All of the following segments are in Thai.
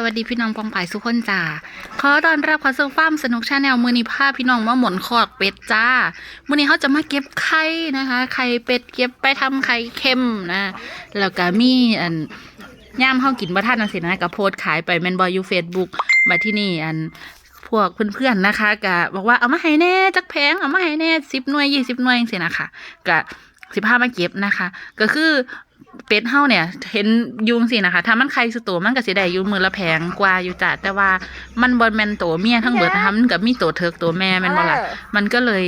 สวัสดีพี่น้องปองป่ายสุกคนจ้าขอต้อนรับเข้าสู่ฟาร์มสนุกชาแนลมือนี้พาพพี่น้องมาหมุนคอกเป็ดจ้ามือนี้เขาจะมาเก็บไข่นะคะไข่เป็ดเก็บไปทำไข่เค็มนะแล้วก็มีอันย่ามเฮากินบ่ทันจังซี่นะก็โพสขายไปแมนบอยู่ Facebook มาที่นี่อันพวกเพื่อนๆนะคะก็บอกว่าเอามาให้แน่จักแพงเอามาให้แน่10หน่วย20หน่วยจังซี่นะคะก็สิพามาเก็บนะคะ ก็คือ เป็ดเฮาเนี่ย เห็นยุงสินะคะ ถ้ามันไข่สุดโตวมันก็สิได้อยู่มือละแพงกว่าอยู่จ้ะแต่ว่ามันบ่แม่นโตวเมียทั้งเบิดนะคะมันก็มีโตวเถิกโตวแม่แม่นบ่ล่ะมันก็เลย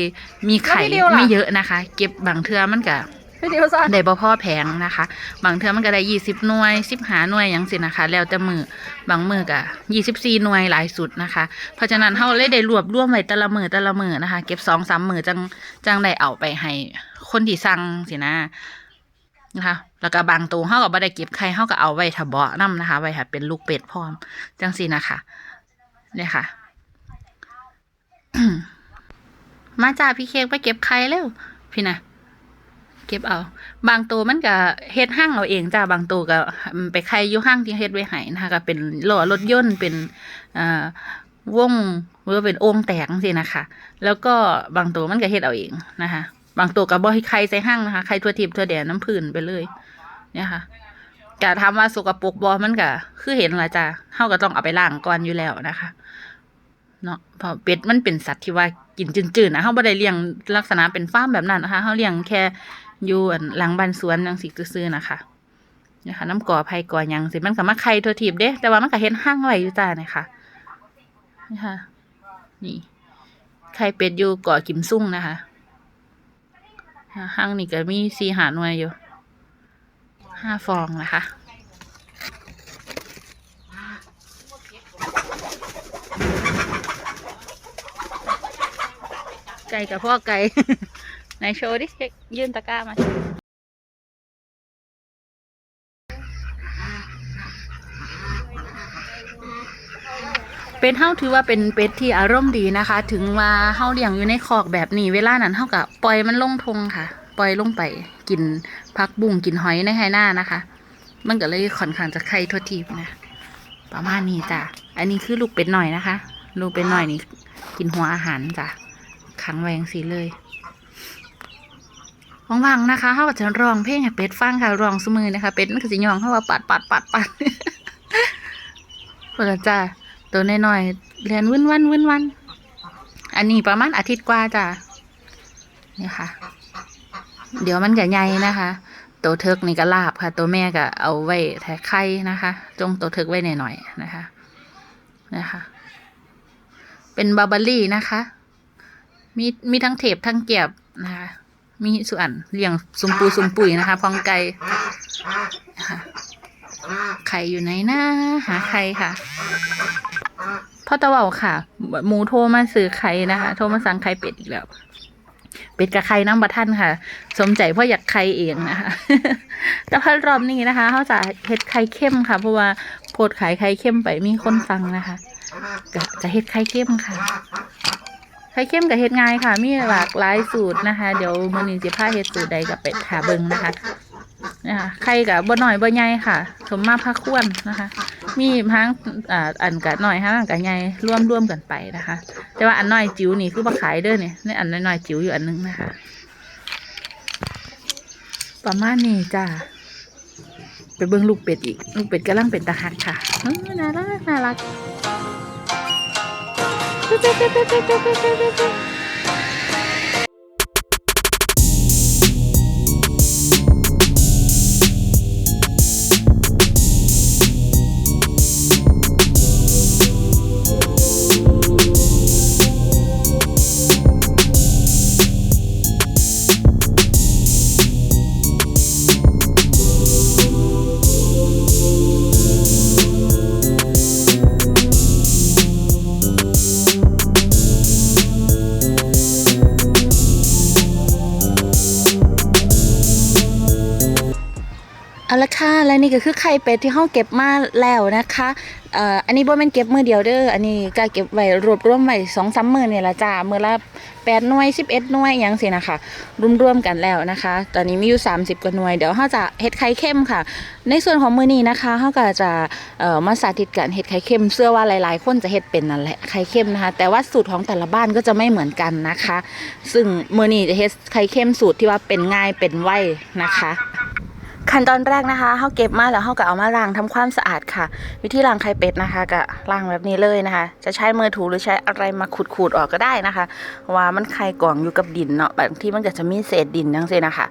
มีไข่แล้วพี่ดิวล่ะไม่เยอะนะคะ เก็บบางเทื่อมันก็พี่ดิวซ่อนได้บ่พอแพงนะคะ บางเทื่อมันก็ได้ยี่สิบหน่วยสิบหาหน่วยหยังสินะคะ แล้วแต่มือบางมือก็ยี่สิบสี่หน่วยหลายสุดนะคะ เพราะฉะนั้นเฮาเลยได้รวบรวมไว้แต่ละมือแต่ละมือนะคะ เก็บสองสามมือจังจังได้เอาไปให้คนที่สั่งสินะ นะคะ แล้วก็บางตัวเฮาก็บ่ได้เก็บไข่เฮาก็เอาไว้ถ้าเบาะนํนะคะ ไว้ถ้าเป็นลูกเป็ดพร้อม จังสินะคะเนี่ยค่ะ มาจ้าพี่เค้กไปเก็บไข่เร็วพี่นะเก็บเอา บางตัวมันก็เฮ็ดห้างเราเองจ้าบางตัวก็ไปใครอยู่ห้างที่เฮ็ดไว้ให้นะคะก็เป็นล้อรถยนต์เป็นอ่าวงหรือว่าเป็นโอ่งแตกสินะคะ แล้วก็บางตัวมันก็เฮ็ดเอาเองนะคะ บางตัวก็บ่ให้ใครใส่ห้างนะคะ ใครทั่วทิพทั่วแดนน้ำพื้นไปเลย เนี่ยค่ะกะถาว่าสกปรกบ่มันก็คือเห็นละจ้าเฮาก็ต้องเอาไปล้างก่อนอยู่แล้วนะคะเนาะเพราะเป็ดมันเป็นสัตว์ที่ว่ากินจืดๆนะเฮาบ่ได้เลี้ยงลักษณะเป็นฟาร์มแบบนั้นนะคะเฮาเลี้ยงแค่อยู่อันหลังบ้านสวนจังสิซื่อๆนะคะนะคะน้ำก่อไผ่ก่อยังสิมันก็มาไข่ทัวทีบเด้แต่ว่ามันก็เห็นห้างไว้อยู่จ้าเนี่ยค่ะนี่ค่ะนี่ไข่เป็ดอยู่ก่อกิมซุ่งนะคะ ห้างนี่ก็มีสีหาหน่วยอยู่ห้าฟองนะคะไก่กับพ่อไก่ ไหนโชว์ดิ ยื่นตะกร้ามา เป็ดเฮาถือว่าเป็นเป็ดที่อารมณ์ดีนะคะ ถึงว่าเฮาเลี้ยงอยู่ในคอกแบบนี้ เวลานั้นเฮากับปล่อยมันลงทงค่ะ ปล่อยลงไปกินพักบุ้งกินหอยในไฮหน้านะคะ มันก็เลยค่อนข้างจะไข่ทั่วทีนะ ประมาณนี้จ้ะ อันนี้คือลูกเป็ดหน่อยนะคะ ลูกเป็ดหน่อยนี่กินหัวอาหารจ้ะขังไว้อย่างสีเลยว่างๆนะคะเขาก็จะร้องเพลงให้เป็ดฟังค่ะร้องสมือนะคะ เป็ดมันก็สิยองเขาว่าปัดปัดปัดปัดเพื่อจ้า ตัวน้อยๆเรียนวุ่นวันวุ่นวัน อันนี้ประมาณอาทิตย์กว่าจ้ะนี่ค่ะ เดี๋ยวมันก็ใหญ่นะคะ ตัวเทิกนี่ก็ลาบค่ะ ตัวแม่ก็เอาไว้แทะไข่นะคะ จงตัวเทิกไว้หน่อยๆนะคะ นะคะ เป็นบาร์บารี่นะคะ มีมีทั้งเทปทั้งเกียบนะคะมีส่วนเลี้ยงซุมปูซุมปุ๋ยนะคะ พองไก่ไข่อยู่ไหนนะหาไข่ค่ะ พ่อตะเว่าค่ะ หมูโทรมาซื้อไข่นะคะ โทรมาสั่งไข่เป็ดอีกแล้ว เป็ดกับไข่น้ำบัท่านค่ะ สมใจเพราะอยากไข่เองนะคะ แต่พอรอบนี้นะคะเขาจะเฮ็ดไข่เข้มค่ะ เพราะว่าโพดขายไข่เข้มไปมีคนฟังนะคะก็จะเฮ็ดไข่เข้มค่ะไข่เข้มกับเฮ็ดง่ายค่ะ มีหลากหลายสูตรนะคะ เดี๋ยวมื้อนี้สิพาเฮ็ดสูตรใดกับเป็ดหาเบิ่งนะคะนะคะไข่กับบ่น้อยบ่ใหญ่ค่ะ สมมาพระควรนะคะ มีทั้งอ่าอันกับน้อยทั้งอันกับใหญ่ร่วมร่วมกันไปนะคะ แต่ว่าอันน้อยจิ๋วนี่คือบ่ขายเด้อเนี่ยในอันน้อยจิ๋วอยู่อันนึงนะคะ ประมาณนี้จ้าไปเบิ่งลูกเป็ดอีก ลูกเป็ดกำลังเป็นตาหักค่ะน่ารักน่ารัก ค่ะและนี่ก็คือไข่เป็ดที่ห้องเก็บมาแล้วนะคะเอ่ออันนี้บ่แม่นเก็บมือเดียวเด้ออันนี้ก็เก็บไว้รวบรวมไว้สองสามมื้อนี่ยละจ้ามือละแปดหน่วยสิบเอ็ดหน่วยอหยังสินะคะรวมๆกันแล้วนะคะ ตอนนี้มีอยู่30กว่าหน่วยเดี๋ยวเราจะเฮ็ดไข่เค็มค่ะ ในส่วนของมือนี้นะคะเราก็จะเอ่อมาสาธิตการเฮ็ดไข่เค็มเชื่อว่าหลาย ๆ คนจะเฮ็ดเป็นนั่นแหละไข่เค็มนะคะ แต่ว่าสูตรของแต่ละบ้านก็จะไม่เหมือนกันนะคะ ซึ่งมือนี้จะเฮ็ดไข่เค็มสูตรที่ว่าเป็นง่ายเป็นไวนะคะ ขั้นตอนแรกนะคะเขาเก็บมาแล้วเขาก็เอามาล้างทำความสะอาดค่ะ วิธีล้างไข่เป็ดนะคะก็ล้างแบบนี้เลยนะคะ จะใช้มือถูหรือใช้อะไรมาขูดๆออกก็ได้นะคะ ว่ามันไข่กล่องอยู่กับดินเนาะบางที่มันก็จะมีเศษดินทั้งเศษนะคะ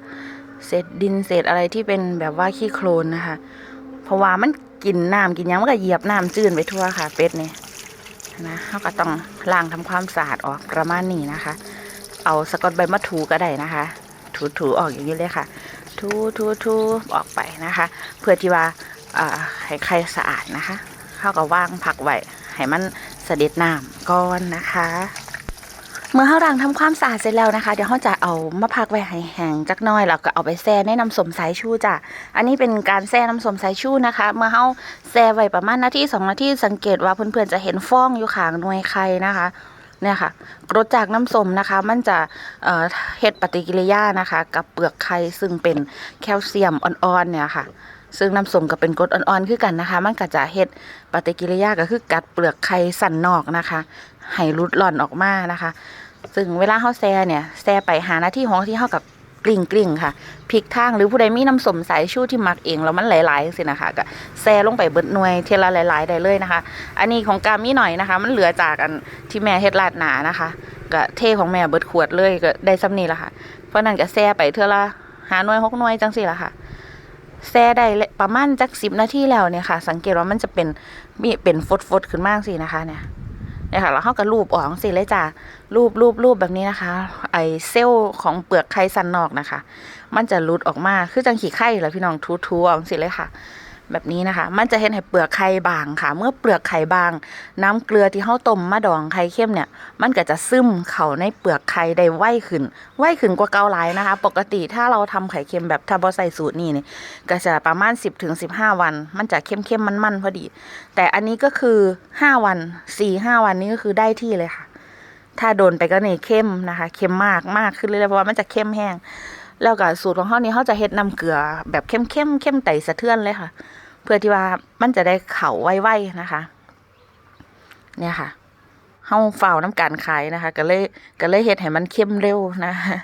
เศษดินเศษอะไรที่เป็นแบบว่าขี้โคลนนะคะ เพราะว่ามันกินน้ำกินยังมันก็เหยียบน้ำจืดไปทั่วค่ะ เป็ดนี่นะเขาก็ต้องล้างทำความสะอาดออกประมาณนี้นะคะ เอาสกอตใบมะถูก็ได้นะคะ ถูๆออกอย่างนี้เลยค่ะ ทูทูทูออกไปนะคะ เพื่อที่ว่าให้ไข่สะอาดนะคะ เข้าก็ว่างผักไว้ให้มันเสด็จน้ำก่อนนะคะเมื่อเขาล้างทำความสะอาดเสร็จแล้วนะคะ เดี๋ยวเขาจะเอามาพักไว้ให้แห้งจักหน้อยแล้วก็เอาไปแช่ในน้ำส้มสายชูจ้ะ อันนี้เป็นการแช่น้ำส้มสายชูนะคะ เมื่อเขาแช่ไว้ประมาณนาทีสองนาทีสังเกตว่าเพื่อนๆจะเห็นฟองอยู่ข้างหน่วยไข่นะคะ เนี่ยค่ะรสจากน้ำส้มนะคะ มันจะเอ่อเฮ็ดปฏิกิริยานะคะ กับเปลือกไข่ซึ่งเป็นแคลเซียมอ่อนๆเนี่ยค่ะ ซึ่งน้ำส้มก็เป็นกรดอ่อนๆคือกันนะคะ มันก็จะเฮ็ดปฏิกิริยาก็คือกัดเปลือกไข่สันนอกนะคะให้รุดหล่อนออกมานะคะ ซึ่งเวลาเฮาแซ่เนี่ยแซ่ไปหาหน้าที่ของที่เฮากับ กลิ่งกลิ่งค่ะพลิกทางหรือผู้ใดมีน้ำสมสายชูที่หมักเองแล้วมันหลายๆสินะคะก็แซ่ลงไปเบิดหน่วยเทละหลายๆได้เลยนะคะ อันนี้ของกามีหน่อยนะคะ มันเหลือจากอันที่แม่เฮ็ดราดหนานะคะก็เทของแม่เบิดขวดเลยก็ได้ซ้ำนี้ละค่ะ เพราะนั้นก็แซ่ไปเทละหาหน่วยหกหน่วยจังสิละค่ะแซ่ได้ประมาณจักสิบนาทีแล้วเนี่ยค่ะ สังเกตว่ามันจะเป็นมีเป็นฟดๆขึ้นมากสินะคะเนี่ย เนี่ยค่ะแล้วเขาก็รูปออกสิเลยจ้ารูปรูปรูปแบบนี้นะคะ ไอเซลล์ของเปลือกไข่สันนอกนะคะ มันจะรุดออกมาคือจังขี้ไข่แล้วพี่น้องทูทูออกสิเลยค่ะ แบบนี้นะคะ มันจะเห็นให้เปลือกไข่บางค่ะ เมื่อเปลือกไข่บาง น้ำเกลือที่เฮาต้มมาดองไข่เข้มเนี่ย มันก็จะซึมเข้าในเปลือกไข่ได้ไวขึ้น ไวขึ้นกว่าเกาหลายนะคะ ปกติถ้าเราทำไข่เค็มแบบถ้าบ่ใส่สูตรนี่เนี่ยก็จะประมาณ 10ถึง15วัน มันจะเข้มเข้มๆมันๆพอดี แต่อันนี้ก็คือ 5 วัน 4-5 วันนี้ก็คือได้ที่เลยค่ะ ถ้าโดนไปก็เนี่ยเข้มนะคะ เข้มมากมากขึ้นเรื่อยๆเพราะว่ามันจะเข้มแห้งแล้วก็สูตรของเขานี่เขาจะเฮ็ดน้ำเกลือแบบเข้มเข้มๆเข้มไตสะเทือนเลยค่ะ เพื่อที่ว่ามันจะได้เข่าไวๆนะคะ เนี่ยค่ะเฮาเฝ้าน้ำการขายนะคะ ก็เลยก็เลยเฮ็ดให้มันเข้มเร็วนะคะ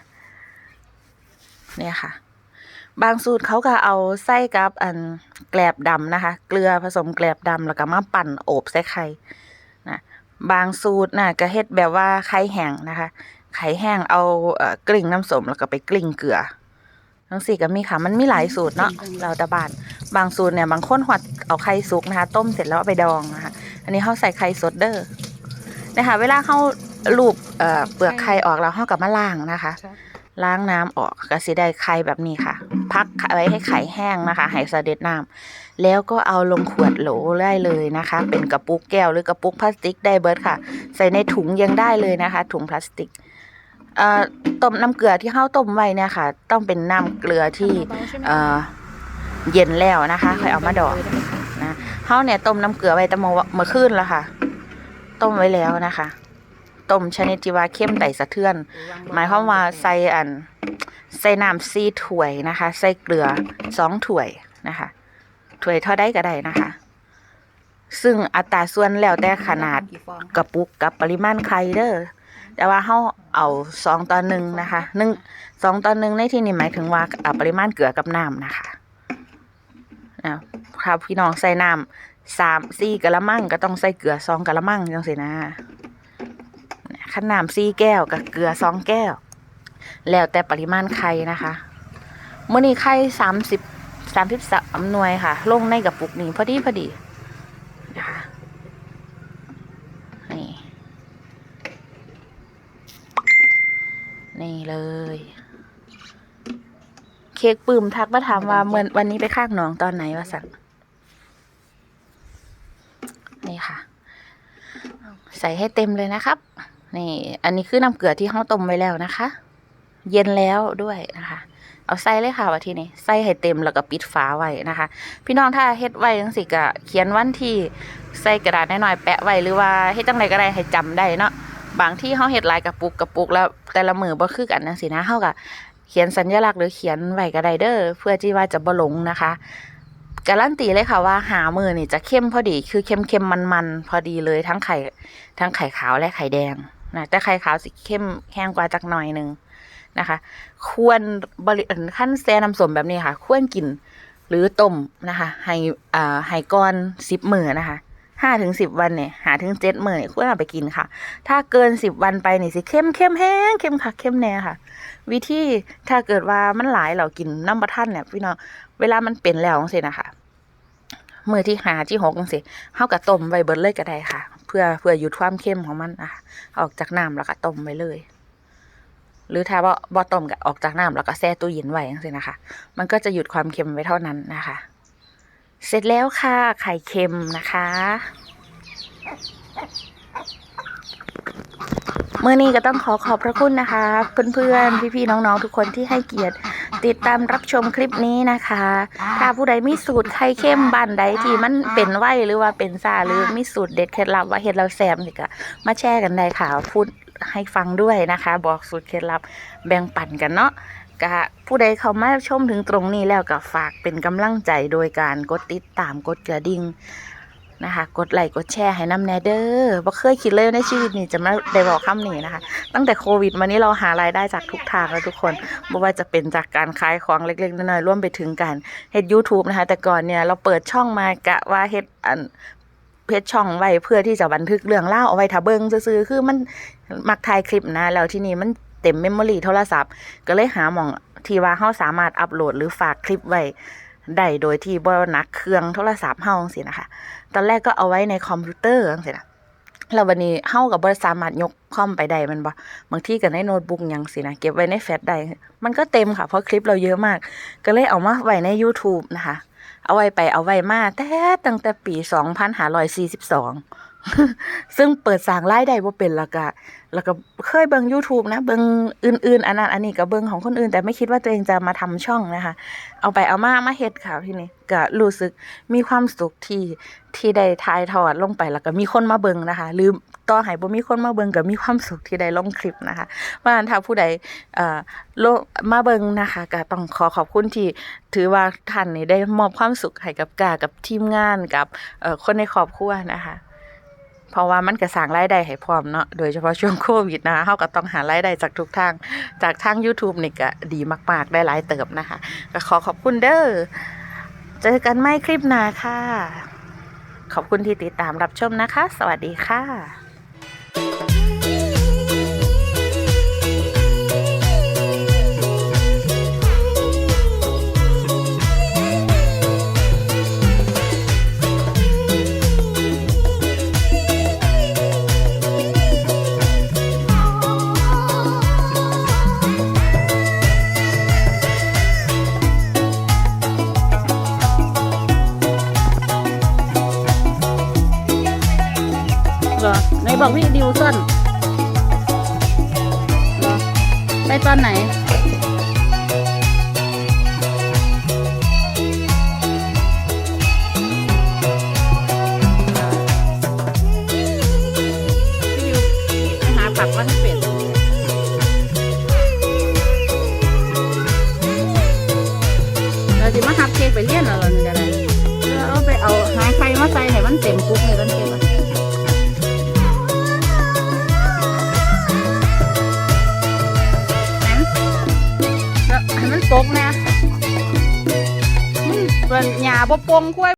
เนี่ยค่ะ บางสูตรเขาก็เอาไส้กับอันแกลบดำนะคะ เกลือผสมแกลบดำแล้วก็มาปั่นโอบใส่ไข่นะบางสูตรน่ะก็เฮ็ดแบบว่าไข่แห้งนะคะ ไข่แห้งเอาเอ่อกลิ่งน้ำส้มแล้วก็ไปกลิ่งเกลือ ทั้งสี่ก็มีค่ะ มันมีหลายสูตรเนาะเราแต่บ้านบางสูตรเนี่ยบางคนหอดเอาไข่สุกนะคะ ต้มเสร็จแล้วเอาไปดองนะคะอันนี้เขาใส่ไข่สดเด้อนะคะเวลาเขาลูบเอ่อเปลือกไข่ออกแล้วเขากลับมาล้างนะคะ ล้างน้ำออกก็สิได้ไข่แบบนี้ค่ะ พักไว้ให้ไข่แห้งนะคะให้เสด็จน้ำแล้วก็เอาลงขวดโหลได้เลยนะคะ เป็นกระปุกแก้วหรือกระปุกพลาสติกได้เบิร์ดค่ะ ใส่ในถุงยังได้เลยนะคะ ถุงพลาสติก เอ่อต้มน้ำเกลือที่เข้าต้มไว้เนี่ยค่ะ ต้องเป็นน้ำเกลือที่เอ่อเย็นแล้วนะคะค่อยเอามาดองนะเขาเนี่ยต้มน้ำเกลือไว้ตั้งเมื่อคืนแล้วค่ะ ต้มไว้แล้วนะคะต้มชนิดที่ว่าเข้มไต่สะเทือน หมายความว่าใส่อันใส่น้ำซีถ้วยนะคะ ใส่เกลือสองถ้วยนะคะถ้วยเท่าได้ก็ได้นะคะ ซึ่งอัตราส่วนแล้วแต่ขนาดกระปุกกับปริมาณไข่เด้อ แต่ว่าเขาเอาสองต่อหนึ่งนะคะหนึ่งสองต่อหนึ่งในที่นี้หมายถึงว่าปริมาณเกลือกับน้ำนะคะอ่าถ้าพี่น้องใส่น้ำสามสี่กะละมังก็ต้องใส่เกลือสองกะละมังจังสินะขนามซี่แก้วกับเกลือสองแก้ว แล้วแต่ปริมาณไข่นะคะเมื่อนี้ไข่สามสิบสามสิบสามหน่วยค่ะ ลงในกระปุกนี้พอดีพอดีนะคะนี่นี่เลย เค้กปื้มทักมาถามว่าเมื่อวันนี้ไปข้างหนองตอนไหนวะสักนี่ค่ะ ใส่ให้เต็มเลยนะครับ นี่ อันนี้คือน้ำเกลือที่ห้องต้มไว้แล้วนะคะ เย็นแล้วด้วยนะคะ เอาใส่เลยค่ะว่าทีนี้ใส่ให้เต็มแล้วก็ปิดฝาไว้นะคะ พี่น้องถ้าเฮ็ดไว้จังซี่ก็เขียนวันที่ใส่กระดาษน้อยๆแปะไว้หรือว่าเฮ็ดจังไดก็ได้ให้จำได้เนาะบางที่เฮาเฮ็ดหลายกระปุกกระปุกแล้วแต่ละมือบ่คือกันจังซี่นะเฮาก็ เขียนสัญลักษณ์หรือเขียนไว้ก็ไดเด้อเพื่อที่ว่าจะบหลงนะคะการันตีเลยค่ะว่าหามือนี่จะเข้มพอดีคือเข้มเข้มมันมันๆพอดีเลยทั้งไข่ทั้งไข่ขาวและไข่แดงนะแต่ไข่ขาวสิเข้มแห้งกว่าจักหน่อยหนึ่งนะคะ ควรบริขั้นแซน้ำส้มแบบนี้ค่ะ ควรกินหรือต้มนะคะให้อ่าให้ก้อนสิบมือนะคะห้าถึงสิบวันเนี่ยหาถึงเจ็ดมือเนี่ยควรเอาไปกินค่ะ ถ้าเกินสิบวันไปนี่สิเข้มเข้มแห้งเข้มค่ะเข้มแน่ค่ะ วิธีถ้าเกิดว่ามันหลายเรากินน้ำประทันเนี่ยพี่น้องเวลามันเป็นแล้วจังซี่นะคะมือที่หาที่หกจังซี่เฮากับต้มไว้เบิดเลยก็ได้ค่ะ เพื่อเพื่อหยุดความเข้มของมันนะคะออกจากน้ำแล้วก็ต้มไว้เลย หรือถ้าว่าบ่ต้มก็ออกจากน้ำแล้วก็แช่ตู้เย็นไว้จังซี่นะคะ มันก็จะหยุดความเค็มไว้เท่านั้นนะคะ เสร็จแล้วค่ะไข่เค็มนะคะ เมื่อนี้ก็ต้องขอขอบพระคุณนะคะ เพื่อนๆ พี่ๆ น้องๆ ทุกคนที่ให้เกียรติ ติดตามรับชมคลิปนี้นะคะ ถ้าผู้ใดมีสูตรไข่เค็มบ้านใดที่มันเป็นไหวหรือว่าเป็นซาหรือมีสูตรเด็ดเคล็ดลับว่าเห็ดเราแซมนี่ก็มาแชร์กันได้ค่ะพูดให้ฟังด้วยนะคะ บอกสูตรเคล็ดลับแบ่งปันกันเนาะก็ผู้ใดเขามาชมถึงตรงนี้แล้วก็ฝากเป็นกำลังใจโดยการกดติดตามกดกระดิ่ง นะคะ กดไลค์กดแชร์ให้น้ำแนเดอร์บ่เคยคิดเลยในชีวิตนี้จะมาได้บอกคำนี้นะคะ ตั้งแต่โควิดมานี้เราหารายได้จากทุกทางแล้วทุกคนไม่ว่าจะเป็นจากการขายของเล็กๆน้อยๆร่วมไปถึงการเฮ็ด YouTube นะคะ แต่ก่อนเนี่ยเราเปิดช่องมากะว่าเฮ็ดอันเพจช่องไว้เพื่อที่จะบันทึกเรื่องเล่าเอาไว้ถ้าเบิ่งซื่อๆคือมันมักถ่ายคลิปนะแล้วที่นี่มันเต็มเมมโมรีโทรศัพท์ ก็เลยหาหมองที่ว่าเฮาสามารถอัปโหลดหรือฝากคลิปไว้ ได้โดยที่บ่นักเครื่องโทรศัพท์เฮาสินะคะ ตอนแรกก็เอาไว้ในคอมพิวเตอร์สินะแล้ววันนี้เฮากับบ่สามารถยกคอมไปได้มันบ่บางทีก็ในโน้ตบุ๊กยังสินะเก็บไว้ในแฟลชได้มันก็เต็มค่ะเพราะคลิปเราเยอะมาก ก็เลยเอามาไว้ใน YouTube นะคะ เอาไว้ไปเอาไว้มาแต่ตั้งแต่ปี 2542 ซึ่งเปิดสางรายได้บ่เป็นแล้วก็แล้วก็เคยเบิ่ง YouTube นะ เบิ่งอื่นๆ อันนั้นอันนี้ก็เบิ่งของคนอื่น แต่ไม่คิดว่าตัวเองจะมาทำช่องนะคะ เอาไปเอามามาเฮ็ดค่ะทีนี้ก็รู้สึกมีความสุขที่ที่ได้ถ่ายทอดลงไปแล้วก็มีคนมาเบิ่งนะคะ หรือต่อให้บ่มีคนมาเบิ่งก็มีความสุขที่ได้ลงคลิปนะคะเพราะฉะนั้นถ้าผู้ใดเอ่อมาเบิ่งนะคะก็ต้องขอขอบคุณที่ถือว่าท่านนี่ได้มอบความสุขให้กับกากับทีมงานกับเอ่อคนในครอบครัวนะคะ เพราะว่ามันก็สร้างรายได้ให้พร้อมเนาะโดยเฉพาะช่วงโควิดนะคะเฮาก็ต้องหารายได้จากทุกทาง จากทาง YouTube นี่ก็ดีมาก ๆ ได้หลายเติบนะคะก็ขอขอบคุณเด้อเจอกันไม่คลิปหน้าค่ะ ขอบคุณที่ติดตามรับชมนะคะ สวัสดีค่ะ บอกพี่ดิวซ่อนไปตอนไหน ไปหาผักมาให้เป็ดเร กนะมันเป็นหญ้าบ่ปงคุ้ย